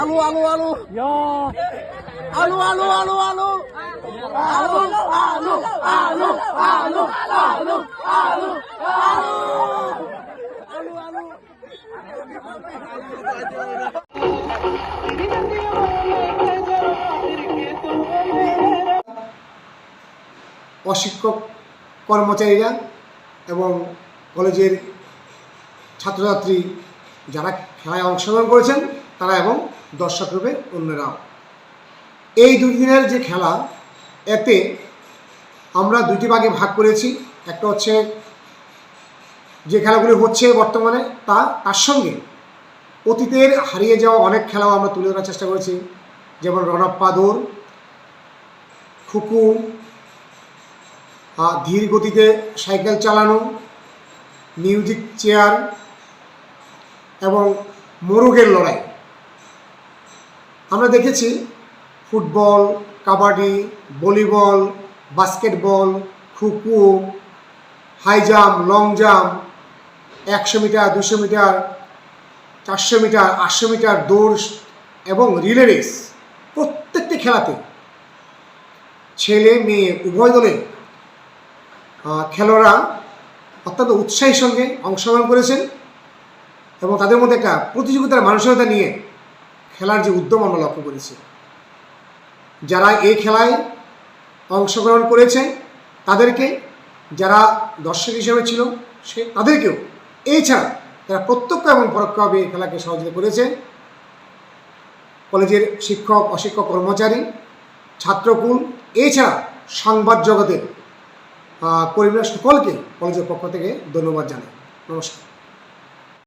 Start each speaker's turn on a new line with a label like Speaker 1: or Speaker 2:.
Speaker 1: আলু আলু আলু আলু আলু আলু আলু আলু আলু আলু আলু আলু আলু আলু আলু
Speaker 2: অশিক্ষক কর্মচারীরা এবং কলেজের ছাত্রছাত্রী যারা খেলায় অংশগ্রহণ করেছেন তারা এবং দর্শক রূপে অন্যরাও এই দুই দিনের যে খেলা, এতে আমরা দুটি ভাগে ভাগ করেছি। একটা হচ্ছে যে খেলাগুলি হচ্ছে বর্তমানে, তা তার সঙ্গে অতীতের হারিয়ে যাওয়া অনেক খেলাও আমরা তুলে ধরার চেষ্টা করেছি। যেমন রণপ্পা দৌড় খুকু ধীর গতিতে সাইকেল চালানো, মিউজিক চেয়ার এবং মোরগের লড়াই। আমরা দেখেছি ফুটবল, কাবাডি, ভলিবল, বাস্কেটবল, খুকু, হাই জাম্প, লং জাম্প, একশো মিটার, দুশো মিটার, চারশো মিটার, আটশো মিটার, দৌড় এবং রিলে রেস প্রত্যেকটি খেলাতে ছেলে, মেয়ে, উভয় দলে খেলোয়াড়রা অত্যন্ত উৎসাহের সঙ্গে অংশগ্রহণ করেছেন এবং তাদের মধ্যে একটা প্রতিযোগিতার মানসিকতা নিয়ে খেলার যে উদ্যম আমরা লক্ষ্য করেছি। যারা এই খেলায় অংশগ্রহণ করেছে তাদেরকে যারা দর্শক হিসেবে ছিল সে তাদেরকেও এছাড়া তারা প্রত্যক্ষ এবং পরোক্ষভাবে এই খেলাকে সহযোগিতা করেছে। কলেজের শিক্ষক অশিক্ষক কর্মচারী ছাত্রকুল এছাড়া সংবাদ জগতের আহ, পরিবার সকলকে কলেজের পক্ষ থেকে ধন্যবাদ জানাই। নমস্কার।